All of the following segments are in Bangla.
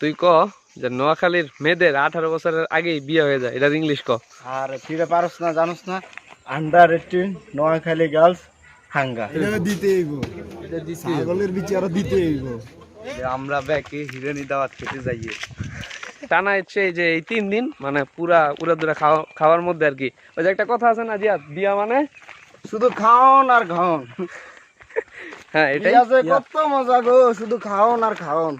তুই ক যে নোয়াখালীর মেয়েদের আঠারো বছরের আগেই বিয়ে হয়ে যায় এটা ইংলিশ ক। আর ফিরে পারস না জানোস না? আন্ডার এইটিন নোয়াখালী গার্লস হাঙ্গা এটা দিতে হইব। ছাগলের বিচি আরও দিতে হইব। যে আমরা ব্যাকে হিরেনি দাওয়াত খেতে যাইয়ে টানা হচ্ছে এই যে এই তিন দিন মানে পুরা উড়া দুরা খাওয়া খাওয়ার মধ্যে আর কি। ওই যে একটা কথা আছে না জিয়া বিয়া মানে? শুধু খাওন আর খাওন। হ্যাঁ এটাই। এটা যে কত মজা গো শুধু খাওন আর খাওন।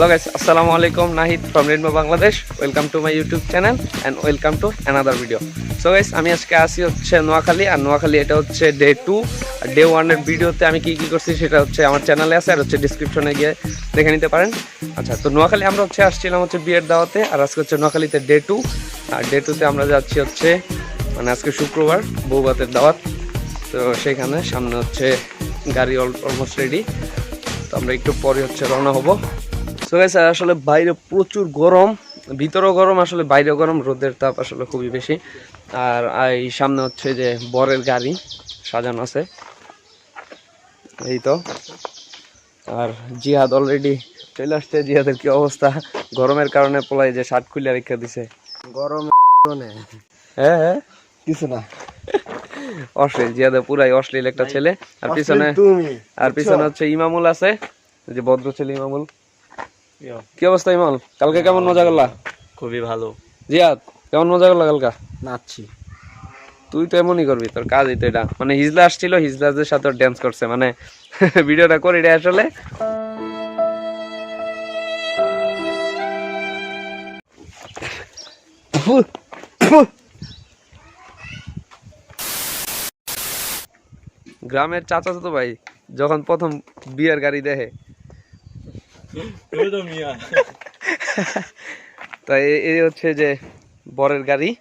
হ্যালো গাইস আসসালামু আলাইকুম Nahid from Rainbow Bangladesh welcome to my YouTube channel and welcome to another video so guys আমি আজকে আসি হচ্ছে নোয়াখালী, আর নোয়াখালী এটা হচ্ছে ডে টু আর ডে ওয়ানের ভিডিওতে আমি কি কি করছি সেটা হচ্ছে আমার চ্যানেলে আছে, আর হচ্ছে ডিসক্রিপশনে গিয়ে দেখে নিতে পারেন। আচ্ছা তো নোয়াখালী আমরা হচ্ছে আসছিলাম হচ্ছে বিয়ের দাওয়াতে, আর আজকে হচ্ছে নোয়াখালীতে ডে টু আর ডে টুতে আমরা যাচ্ছি হচ্ছে মানে আজকে শুক্রবার, বৌবাতের দাওয়াত। তো সেখানে সামনে হচ্ছে গাড়ি অলমোস্ট রেডি তো আমরা একটু পরে হচ্ছে রওনা হব। সো গাইস আসলে বাইরে প্রচুর গরম ভিতরেও গরম আসলে বাইরেও গরম রোদের তাপ আসলে খুবই বেশি। আর এই সামনে হচ্ছে যে বরের গাড়ি সাজানো আছে। এই তো। আর জিহাদ অলরেডি চলে আসছে। জিহাদের কি অবস্থা? গরমের কারণে পোলাই যে শার্ট খুলে রেখে দিছে। গরম হ্যাঁ হ্যাঁ। কিছু না। অশ্লীল জিহাদের পুরাই অশ্লীল একটা ছেলে। আর পিছনে আর পিছনে হচ্ছে ইমামুল আছে। যে ভদ্র ছেলে ইমামুল। কি অবস্থা ইমামুল কালকে কেমন মজা করলা? খুবই ভালো। জিয়াদ কেমন মজা করলা কালকা? নাচছি। তুই তো এমনই করবি তোর কাজই তো এটা। মানে হিজলা আসছিল হিজলাদের সাথে ড্যান্স করছে মানে ভিডিওটা করি রে আসলে। গ্রামের চাচা তো ভাই যখন প্রথম বিয়ের গাড়ি দেখে তা এই হচ্ছে যে বরের গাড়ি।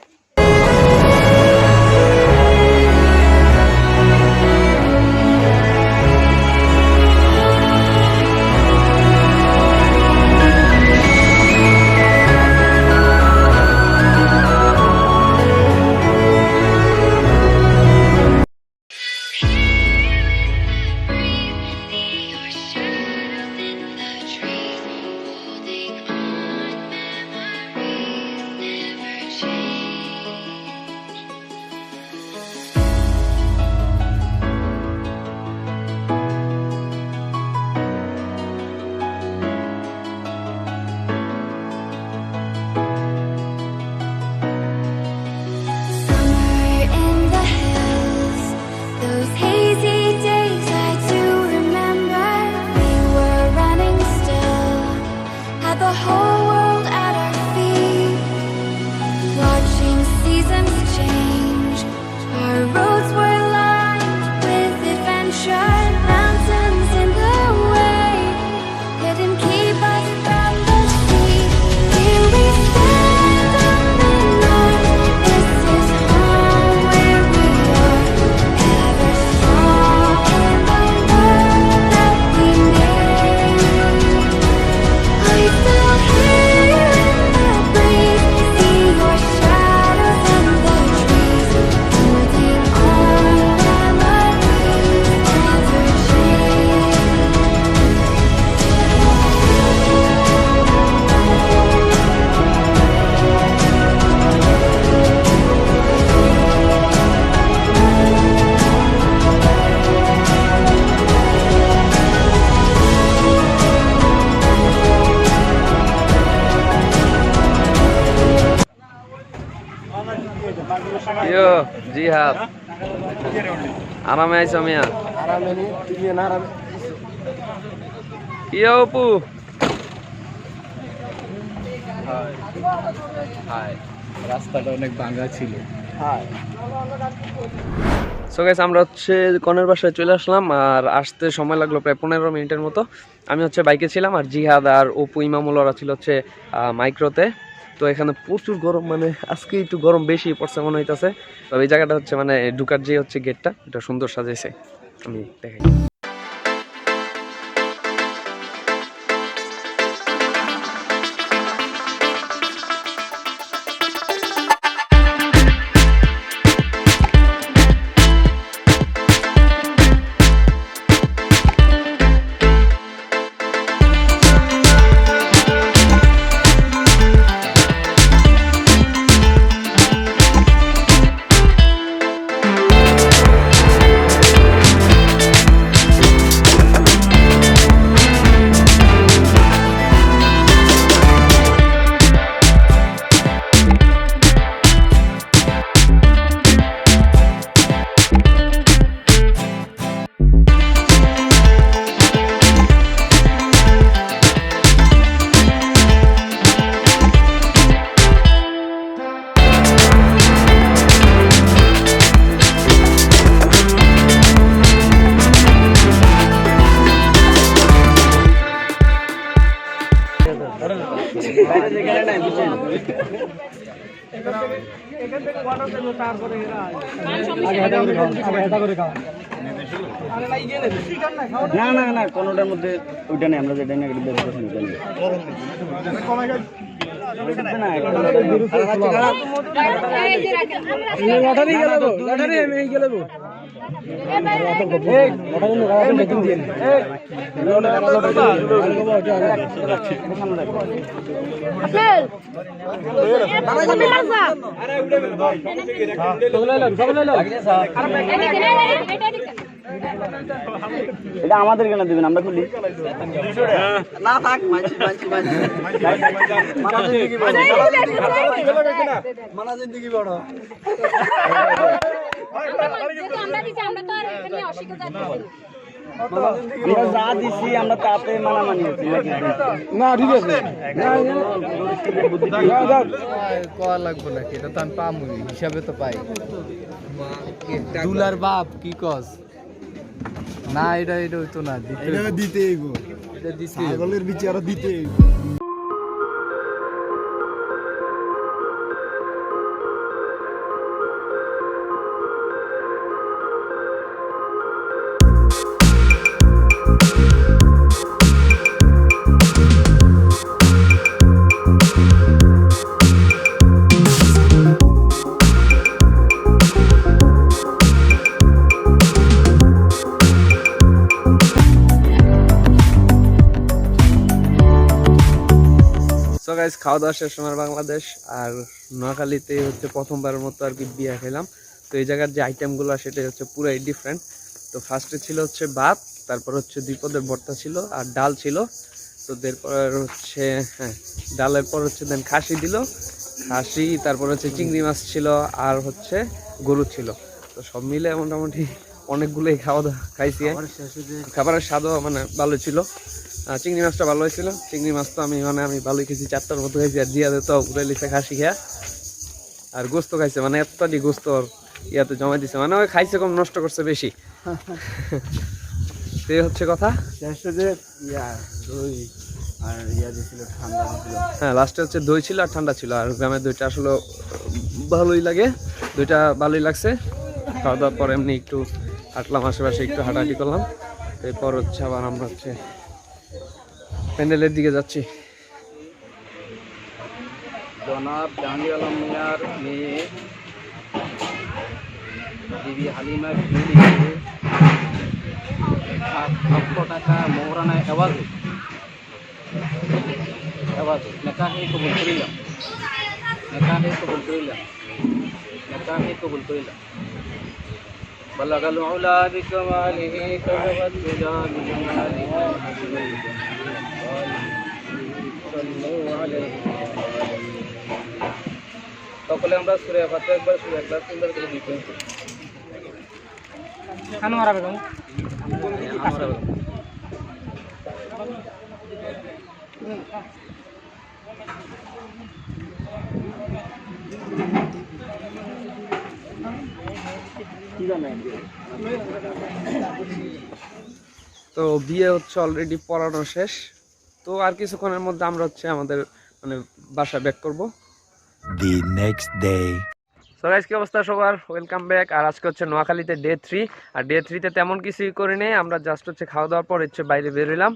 আরামে আইছো মিয়া? আরামে নি তুমি না আরামে। কি অপু? রাস্তাটা অনেক ভাঙা ছিল। সো গাইস আমরা হচ্ছে কনের বাসায় চলে আসলাম আর আসতে সময় লাগল প্রায় পনেরো মিনিটের মতো। আমি হচ্ছে বাইকে ছিলাম আর জিহাদ আর অপু ইমামুল ওরা ছিল হচ্ছে মাইক্রোতে। তো এখানে প্রচুর গরম মানে আজকে একটু গরম বেশি পড়ছে মনে হইতেছে। তবে এই জায়গাটা হচ্ছে মানে ঢুকার যে হচ্ছে গেটটা এটা সুন্দর সাজাইছে। আমি দেখাই। না না না কোনোটার মধ্যে ওইটা নেই আমরা যেটা নিয়ে বের করছি ওইটা নেই। এটা আমাদের কেন দিবেন? আমরা খুলি। না থাক মানছি মানছি মানছি। মানা জিন্দগি বড় মানা জিন্দগি বড় আমরা যা দিছি আমরা তাতে মানা মানি না ঠিক আছে। কয়া লাগবো নাকি? এটা তো আমি পামুই হিসাবে তো পাই। দুলার বাপ কি কস? না এটা এটা হইতো না দিতে এটা দিতে এটা দিছি ছাগলের বিচারা দিতে গাইজ খাওয়া দাওয়া শেষ আমার বাংলাদেশ আর নোয়াখালীতে হচ্ছে প্রথমবারের মতো আর কি বিয়া খেলাম। তো এই জায়গার যে আইটেমগুলো সেটা হচ্ছে পুরাই ডিফারেন্ট তো ফার্স্টে ছিল হচ্ছে ভাত তারপর হচ্ছে দুই পদের ভর্তা ছিল আর ডাল ছিল। তো এরপর হচ্ছে হ্যাঁ ডালের পর হচ্ছে দেন খাসি দিল। খাসি তারপর হচ্ছে চিংড়ি মাছ ছিল আর হচ্ছে গরু ছিল। তো সব মিলে মোটামুটি অনেকগুলোই খাওয়া দাওয়া খাইছি। খাবারের স্বাদও মানে ভালো ছিল। চিংড়ি মাছটা ভালো হয়েছিল। চিংড়ি মাছ তো আমি মানে আমি ভালোই খেয়েছি চারটার মতো খাইছি। আর জিয়াদে তো উড়ে লিখে খাসি খেয়া। আর গোস্ত খাইছে মানে এতটাই গোস্ত ইয়াতে জমা দিছে। মানে ওই খাইছে কম নষ্ট করছে বেশি। এই হচ্ছে কথা। হ্যাঁ লাস্টে হচ্ছে দই ছিল আর ঠান্ডা ছিল। আর গ্রামের দইটা আসলে ভালোই লাগে। দইটা ভালোই লাগছে। খাওয়া দাওয়ার পর এমনি একটু হাঁটলাম আশেপাশে একটু হাঁটাহাঁটি করলাম। এরপর হচ্ছে আবার আমরা হচ্ছে প্যান্ডেলের দিকে যাচ্ছি জনাব জাহাঙ্গীর আলম মিয়ার মেয়ে দিদি হালিমা সাত লক্ষ টাকা মৌরানায় এওয়াজে এওয়াজে নেকাহে কবুল করিলাম নেকাহে কবুল করিলাম নেকাহে কবুল করিলাম بلغ العلا بكماله كذب الدجى بجماله صلوا عليه সকলে আমরা সুরে ফাতে একবার সুরে একবার সুন্দর করে দিতে মারাবে কেমন তো বিয়ে হচ্ছে অলরেডি পড়ানো শেষ। তো আর কিছুক্ষণের মধ্যে আমরা হচ্ছে আমাদের মানে বাসা ব্যাক করব। The next day. So guys কি অবস্থা সবার? ওয়েলকাম ব্যাক আর আজকে হচ্ছে নোয়াখালীতে ডে থ্রি আর ডে থ্রিতে তেমন কিছুই করি নেই। আমরা জাস্ট হচ্ছে খাওয়া দাওয়ার পর হচ্ছে বাইরে বেরোলাম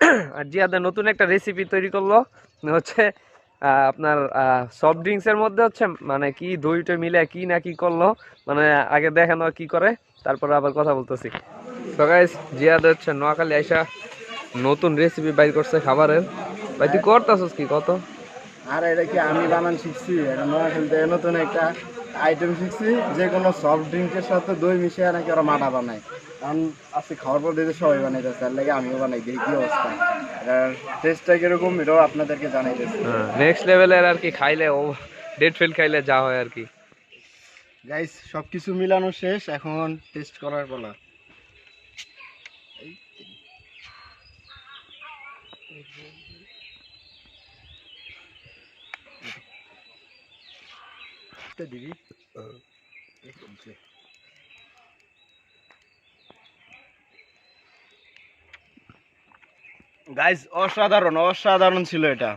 আর জিয়াদা নতুন একটা রেসিপি তৈরি করল। হচ্ছে আপনার সফট ড্রিঙ্কসের মধ্যে হচ্ছে মানে কি দই টই মিলে কি না কি করল। মানে আগে দেখানো কি করে। তারপরে আবার কথা বলতেছি। তো গাইস জিয়াদ হচ্ছে নোয়াখালী আইসা নতুন রেসিপি বাইর করছে খাবারের। ভাই তুই করতেছিস কি? কত? আর এটা কি আমি বানান শিখছি? এটা নোয়াখালী থেকে নতুন একটা আইটেম শিখছি। যে কোনো সফট ড্রিঙ্কের সাথে দই মিশিয়ে নাকি ওরা মাটা বানায়। কারণ আজকে খাওয়ার পর দিতে সবাই বানাইতেছে তার লাগে আমিও বানাই দেখি কি অবস্থা। এটার টেস্টটা কীরকম এটাও আপনাদেরকে জানাইতেছি। নেক্সট লেভেলের আর কি খাইলে ও ডেট ফেল খাইলে যা হয় আর কি। গাইস সব কিছু মিলানো শেষ এখন টেস্ট করার পালা। দিবি গাইস অসাধারণ অসাধারণ ছিল এটা।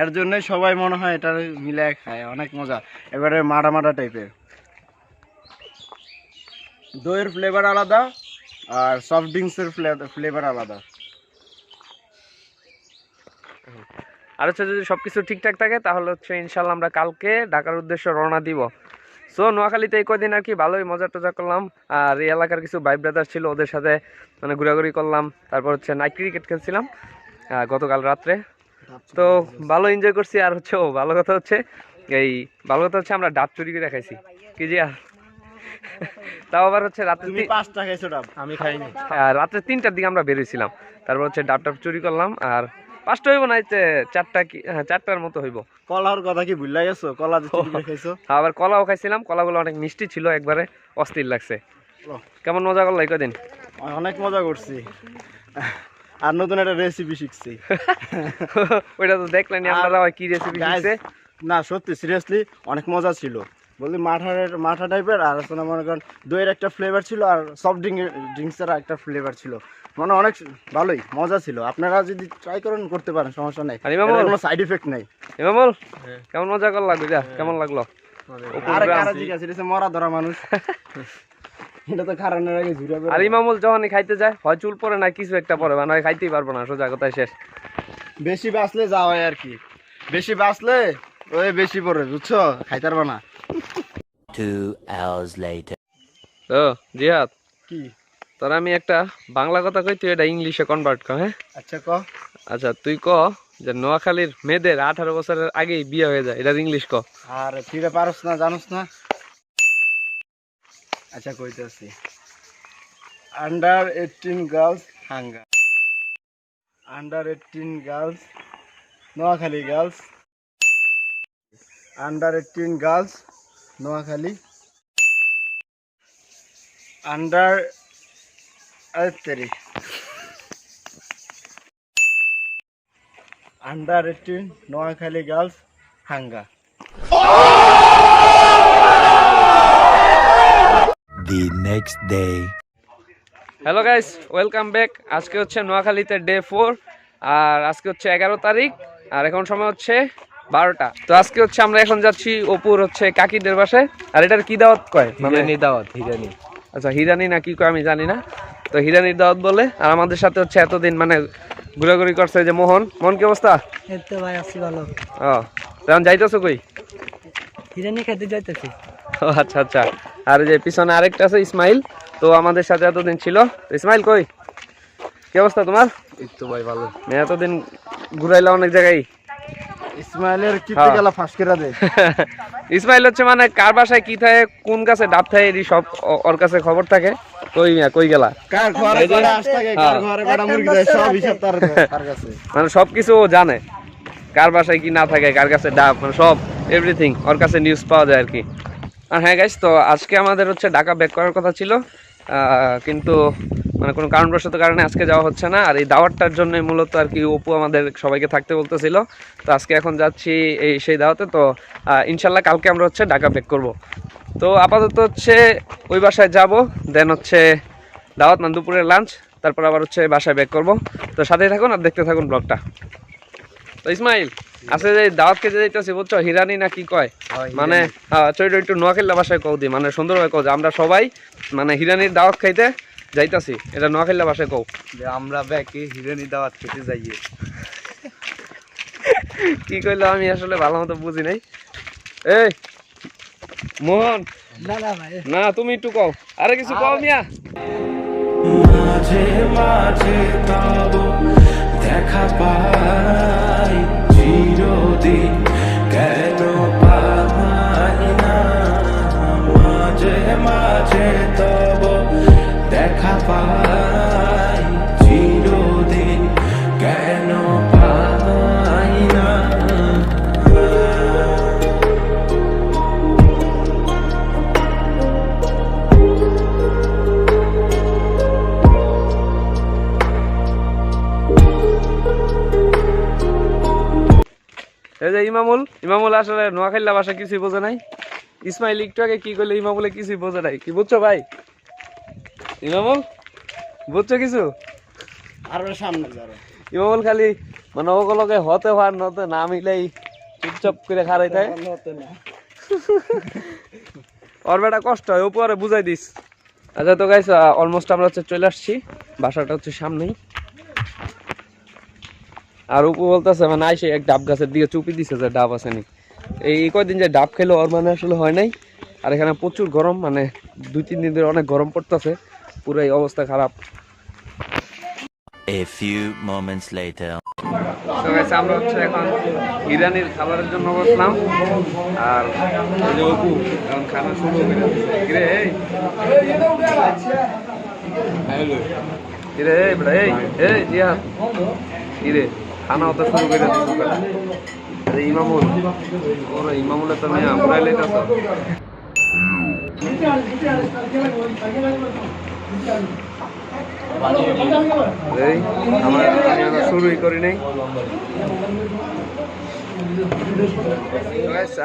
এর জন্যই সবাই মনে হয় এটা মিলে খায়, অনেক মজা। এবারে মারা মারা টাইপের দইয়ের ফ্লেভার আলাদা আর সফট ড্রিঙ্কসের ফ্লেভার আলাদা। আর হচ্ছে যদি সবকিছু ঠিকঠাক থাকে তাহলে হচ্ছে ইনশাল্লাহ আমরা কালকে ঢাকার উদ্দেশ্যে রওনা দিব। সো নোয়াখালীতে এই কদিন আর কি ভালোই মজা টজা করলাম। আর এই এলাকার কিছু ভাই ব্রাদার ছিল ওদের সাথে মানে ঘোরাঘুরি করলাম। তারপর হচ্ছে নাইট ক্রিকেট খেলছিলাম গতকাল রাত্রে। তো ভালো এনজয় করছি। আর হচ্ছে ও ভালো কথা হচ্ছে এই ভালো কথা হচ্ছে আমরা ডাব চুরি করে খাইছি। কি যে আর? তাও আবার হচ্ছে রাত্রে পাঁচটা খাইছো ডাব? আমি খাইনি। রাত্রে তিনটার দিকে আমরা বেরিয়েছিলাম তারপর হচ্ছে ডাব টাব চুরি করলাম। আর পাঁচটা হইব না এই চারটা কি হ্যাঁ চারটার মতো হইব। কলার কথা কি ভুলে গেছো? কলা যে চুরি খাইছো? আবার কলাও খাইছিলাম কলাগুলো অনেক মিষ্টি ছিল একবারে অস্থির লাগছে। কেমন মজা করল এই কদিন? অনেক মজা করছি। আর নতুন একটা রেসিপি শিখছি। ওইটা তো দেখলেনি আপনারা কি রেসিপি শিখছে? না সত্যি সিরিয়াসলি অনেক মজা ছিল। বললি মাঠার মাঠা টাইপের আর আসলে মনে করেন দইয়ের একটা ফ্লেভার ছিল আর সফট ড্রিঙ্ক ড্রিঙ্কসের একটা ফ্লেভার ছিল। মানে অনেক ভালোই মজা ছিল। আপনারা যদি ট্রাই করেন করতে পারেন সমস্যা নেই। আর ইমামুল? কোনো সাইড ইফেক্ট নেই। ইমামুল? কেমন মজা করলা গুজা কেমন লাগল? অপুর আরে কারা জিজ্ঞাসা এটা মরা ধরা মানুষ। এটা তো খারানোর আগে ঘুরে আর ইমামুল যখনই খাইতে যায় হয় চুল পরে না কিছু একটা পরে মানে হয় খাইতেই পারব না সোজা কথায় শেষ। বেশি বাঁচলে যাওয়া আর কি। বেশি বাঁচলে ওই বেশি পরে বুঝছ? খাইতে পারবা না। Two hours later. তো জিহাদ। কি? তোর আমি একটা বাংলা কথা কই তুই এটা ইংলিশে কনভার্ট কর হ্যাঁ? আচ্ছা ক? আচ্ছা তুই ক যে নোয়াখালীর মেয়েদের আঠারো বছরের আগেই বিয়ে হয়ে যায় এটার ইংলিশ ক। আর ফিরে পারস না জানোস না? আচ্ছা কইতেছি। আন্ডার এইটিন গার্লস হাঙ্গা under eighteen girls Noakhali girls under eighteen girls Noakhali. Under তেরি আন্ডার এইটিন নোয়াখালী গার্লস হাঙ্গা। The next day. Hello guys welcome back আজকে হচ্ছে নোয়াখালীতে ডে ফোর আর আজকে হচ্ছে এগারো তারিখ আর এখন সময় হচ্ছে বারোটা। তো আজকে হচ্ছে আমরা এখন যাচ্ছি অপুর হচ্ছে কাকিদের বাসায়। আর এটার কি দাওয়াত কয়? মানে দাওয়াত হিরানি। আচ্ছা হিরানি না কি কয় আমি জানি না। তো হিরানির দাওয়াত বলে আর আমাদের সাথে হচ্ছে এতদিন মানে ঘোরাঘুরি করছে যে মোহন। মোহন কি অবস্থা? এই তো ভাই আসছি ভালো। ও তখন যাইতেছো কই? বিরিয়ানি খেতে যাইতেছি। ও আচ্ছা আচ্ছা। আর যে পিছনে আরেকটা আছে ইসমাইল। তো আমাদের সাথে এতদিন ছিল। তো ইসমাইল কই? কি অবস্থা তোমার? এই তো ভাই ভালো। এতদিন ঘুরাইলা অনেক জায়গায়। ইসমাইলের হ্যাঁ। গেলা ফাঁস করে দে ইসমাইল হচ্ছে মানে কার বাসায় কি থাকে কোন গাছে ডাব থাকে এরই সব ওর কাছে খবর থাকে। কই মিয়া কই গেলা? কার ঘরে এই কটা আঁশ থাকে কার হ্যাঁ। ঘরে কটা মুরগি দেয় সব হিসাব তার তার কাছে। মানে সব কিছু ও জানে। কার বাসায় কি না থাকে কার কাছে ডাব মানে সব এভরিথিং ওর কাছে নিউজ পাওয়া যায় আর কি। আর হ্যাঁ গাইস তো আজকে আমাদের হচ্ছে ঢাকা ব্যাক করার কথা ছিল। কিন্তু মানে কোনো কারণবশত কারণে আজকে যাওয়া হচ্ছে না। আর এই দাওয়াতটার জন্য মূলত আর কি অপু আমাদের সবাইকে থাকতে বলতেছিল। তো আজকে এখন যাচ্ছি এই সেই দাওয়াতে। তো ইনশাল্লাহ কালকে আমরা হচ্ছে ঢাকা ব্যাক করব। তো আপাতত হচ্ছে ওই বাসায় যাব দেন হচ্ছে দাওয়াত না দুপুরের লাঞ্চ তারপর আবার হচ্ছে বাসায় ব্যাক করব। তো সাথেই থাকুন আর দেখতে থাকুন ব্লগটা তো ইসমাইল আছে যে দাওয়াত খেতে যাইতেছি বুঝছ? হিরানি না কি কয়? মানে চৈট একটু নোয়াখালীর ভাষায় কৌ দি মানে সুন্দরভাবে যে আমরা সবাই মানে হিরানির দাওয়াত খাইতে যাইতাছি। এটা নোয়াখালীর ভাষায় কৌ আমরা ব্যাকে হিরানি দাওয়াত খেতে যাইয়ে কি কইলো আমি আসলে ভালো মতো বুঝি নাই। এই মোহন। না না ভাই। না তুমি একটু কও। আরে কিছু কও মিয়া। মাঝে মাঝে তব দেখা পাই চিরদিন কেন ইমামুল ইমামুল আসলে নোয়াখালীর ভাষা কিছুই বোঝে নাই। ইসমাইল একটু আগে কি করলে ইমামুলে কিছুই বোঝে নাই। কি বুঝছ ভাই? ইমামুল বুঝছ কিছু? আর সামনে যারো ইমামুল খালি মানে ওগুলোকে হতে পার নতে না মিলেই চুপচাপ করে খারাই থাকে ওর বেটা কষ্ট হয় উপরে বুঝাই দিস। আচ্ছা তো গাইস অলমোস্ট আমরা হচ্ছে চলে আসছি। বাসাটা হচ্ছে সামনেই। আর উপু বলতেছে মানে আইসে এক ডাব গাছের দিকে চুপি দিছে যে ডাব আসেনি এই কয়দিন যে ডাব খেলো ওর মানে আসলে হয় নাই। আর এখানে প্রচুর গরম মানে দুই তিন দিন ধরে অনেক গরম পড়তেছে পুরো এই অবস্থা খারাপ। A few moments later. তো guys, আমরা হচ্ছে এখন ইরানির খাবারের জন্য বসলাম। আর ওই যে অপু এখন খানা শুরু করে কিরে এই? কিরে এই এই এই কিরে? খানা শুরু করে আরে ইমামুল ওরে ইমামুলের তো মেয়ে আমার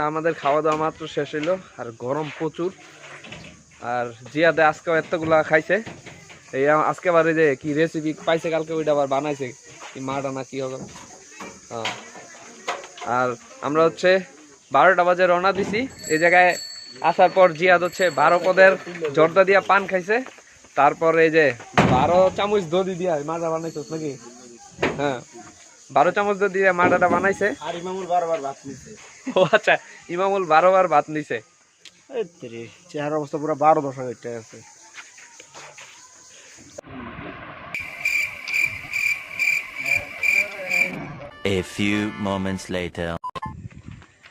আমাদের খাওয়া দাওয়া মাত্র শেষ হইল, আর গরম প্রচুর। আর জিয়াদে আজকে এতগুলা খাইছে। এই আজকে আবার যে কি রেসিপি পাইছে, কালকে ওইটা আবার বানাইছে। কি মাটা না কি হবে? হ্যাঁ। আর আমরা হচ্ছে বারোটা বাজে রওনা দিছি। এই জায়গায় আসার পর জিয়াদ হচ্ছে বারো পদের জর্দা দিয়া পান খাইছে। তারপর এই যে বারো চামচ দধি দিয়া মাটা বানাইছিস নাকি? হ্যাঁ। বারো চামচ দধি দিয়া মাটাটা বানাইছে। আর ইমামুল বারবার ভাত নিছে। ও আচ্ছা ইমামুল বারোবার ভাত নিছে। চেহারা অবস্থা পুরো বারো দশ আছে। A few moments later.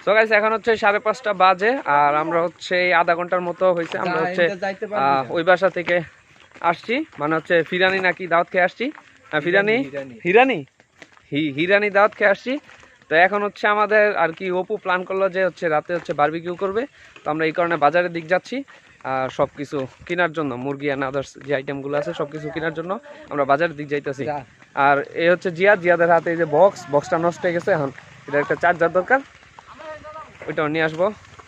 তো গাইস এখন হচ্ছে সাড়ে পাঁচটা বাজে আর আমরা হচ্ছে এই আধা ঘণ্টার মতো হয়েছে। আমরা হচ্ছে ওই বাসা থেকে আসছি। মানে হচ্ছে ফিরানি নাকি দাওয়াত খেয়ে আসছি। ফিরানি? হিরানি। হিরানি? দাওয়াত খেয়ে আসছি। তো এখন হচ্ছে আমাদের আর কি অপু প্ল্যান করল যে হচ্ছে রাতে হচ্ছে বারবিকিউ করবে। তো আমরা এই কারণে বাজারের দিক যাচ্ছি। আর সব কিছু কেনার জন্য মুরগি অ্যান্ড আদার্স যে আইটেমগুলো আছে সব কিছু কেনার জন্য আমরা বাজারের দিক যাইতেছি। আর এই হচ্ছে জিয়াদ। জিয়াদের হাতে এই যে বক্স বক্সটা নষ্ট হয়ে গেছে এখন এটা একটা চার্জার দরকার। ওইটাও নিয়ে আসব।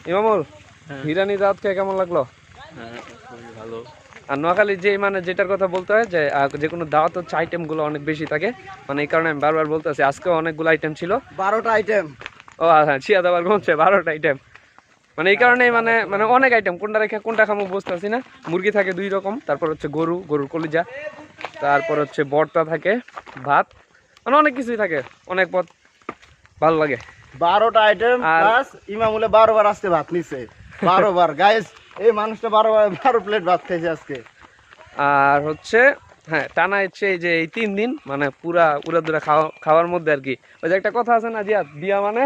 ইমামুল হিরানি দাওয়াত খেয়ে কেমন লাগল? ভালো। আর নোয়াখালীর যে মানে যেটার কথা বলতে হয় যে যে কোনো দাওয়াত হচ্ছে আইটেমগুলো অনেক বেশি থাকে। মানে এই কারণে আমি বারবার বলতে আছি আজকেও অনেকগুলো আইটেম ছিল। বারোটা আইটেম ও হ্যাঁ ছিয়া দাবার গমছে বারোটা আইটেম মানে এই কারণেই মানে মানে অনেক আইটেম কোনটা রেখে কোনটা খামো বুঝতেছি না। মুরগি থাকে দুই রকম তারপর হচ্ছে গরু গরুর কলিজা। তারপর হচ্ছে বর্তা থাকে ভাত মানে অনেক কিছুই থাকে অনেক পদ ভালো লাগে। বারোটা আইটেম প্লাস ইমামুলে বারোবার আজকে ভাত নিছে বারোবার। গাইস এই মানুষটা বারোবার বারো প্লেট ভাত খাইছে আজকে। আর হচ্ছে হ্যাঁ টানা হচ্ছে এই যে এই তিন দিন মানে পুরা উড়াদুরা খাওয়া খাওয়ার মধ্যে আর কি। ওই যে একটা কথা আছে না জিয়া বিয়া মানে?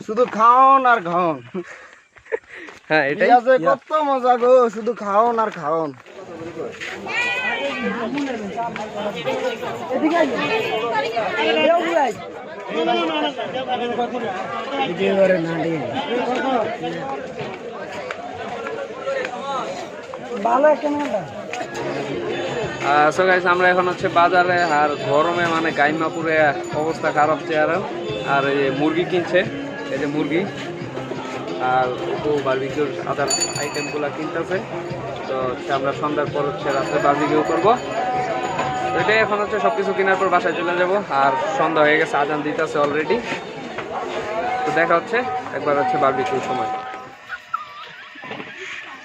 শুধু খাওন আর খাওন হ্যাঁ এটাই। আছে কত মজা গো শুধু খাওন আর খাওন। ভালো একটা সো গাইস আমরা এখন হচ্ছে বাজারে আর গরমে মানে গাইমা পুরে অবস্থা খারাপ চেয়ার আর এই মুরগি কিনছে এই যে মুরগি। আর ও বার্বিকিউর আদার আইটেমগুলো কিনতেছে। তো আমরা সন্ধ্যার পর হচ্ছে রাত্রে বার্বিকিউ করব। এটাই এখন হচ্ছে সব কিছু কেনার পর বাসায় চলে যাব। আর সন্ধ্যা হয়ে গেছে, আজান দিতেছে অলরেডি তো দেখা হচ্ছে, একবার হচ্ছে বার্বিকিউর সময়।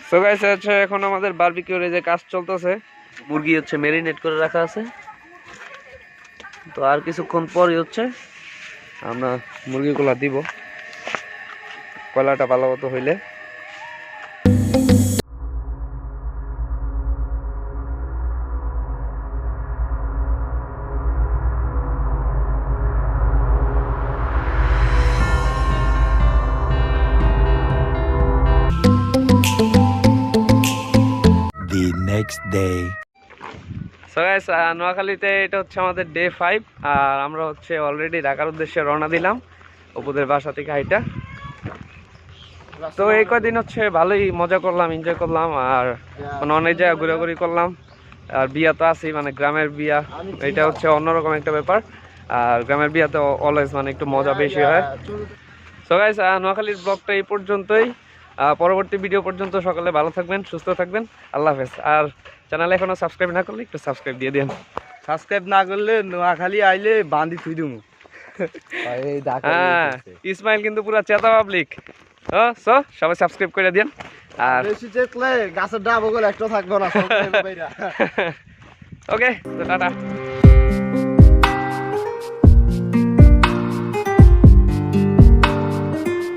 তো গাইস হচ্ছে এখন আমাদের বারবিকিউর এই যে কাজ চলতেছে, মুরগি হচ্ছে মেরিনেট করে রাখা আছে। তো আর কিছুক্ষণ পরই হচ্ছে, আমরা মুরগিগুলা দিব। কয়লাটা ভালো মতো হইলে? গাইস নোয়াখালীতে এটা হচ্ছে আমাদের ডে ফাইভ আর আমরা হচ্ছে অলরেডি ঢাকার উদ্দেশ্যে রওনা দিলাম। অপুদের বাসা থেকে হাইটা। তো এই কদিন হচ্ছে ভালোই মজা করলাম এনজয় করলাম আর মানে অনেক জায়গায় ঘোরাঘুরি করলাম। আর বিয়া তো আছেই মানে গ্রামের বিয়া এটা হচ্ছে অন্যরকম একটা ব্যাপার। আর গ্রামের বিয়াতে অলওয়েজ মানে একটু মজা বেশি হয়। সো গাইস নোয়াখালীর ব্লগটা এই পর্যন্তই। পরবর্তী ভিডিও পর্যন্ত সকালে ভালো থাকবেন সুস্থ থাকবেন। আল্লাহ হাফেজ। আর চ্যানেলে এখনও সাবস্ক্রাইব না করলে একটু সাবস্ক্রাইব দিয়ে দিন। সাবস্ক্রাইব না করলে নোয়াখালী আইলে বান্ধি থুই দিমু। এই ডাকা হ্যাঁ ইসমাইল কিন্তু পুরো চেতা পাবলিক সো সবাই সাবস্ক্রাইব করে দিন আর বেশি চেতলে গাছের ডাবগুলো একটা থাকব না ওকে তো টাটা।